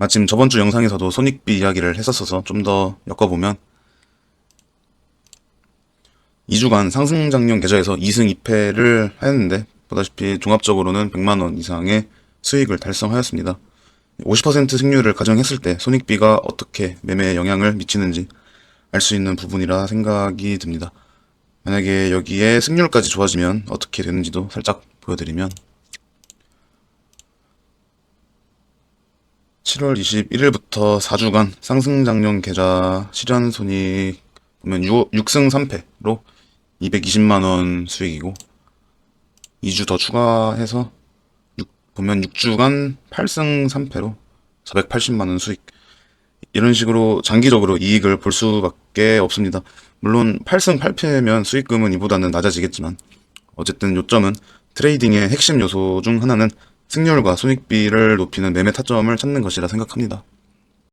마침 저번 주 영상에서도 손익비 이야기를 했었어서 좀 더 엮어보면 2주간 상승장용 계좌에서 2승 2패를 하였는데 보다시피 종합적으로는 100만원 이상의 수익을 달성하였습니다. 50% 승률을 가정했을 때 손익비가 어떻게 매매에 영향을 미치는지 알 수 있는 부분이라 생각이 듭니다. 만약에 여기에 승률까지 좋아지면 어떻게 되는지도 살짝 보여드리면 7월 21일부터 4주간 상승장용 계좌 실현 손익 보면 6, 6승 3패로 220만원 수익이고 2주 더 추가해서 6, 보면 6주간 8승 3패로 480만원 수익 이런 식으로 장기적으로 이익을 볼 수밖에 없습니다. 물론 8승 8패면 수익금은 이보다는 낮아지겠지만 어쨌든 요점은 트레이딩의 핵심 요소 중 하나는 승률과 손익비를 높이는 매매 타점을 찾는 것이라 생각합니다.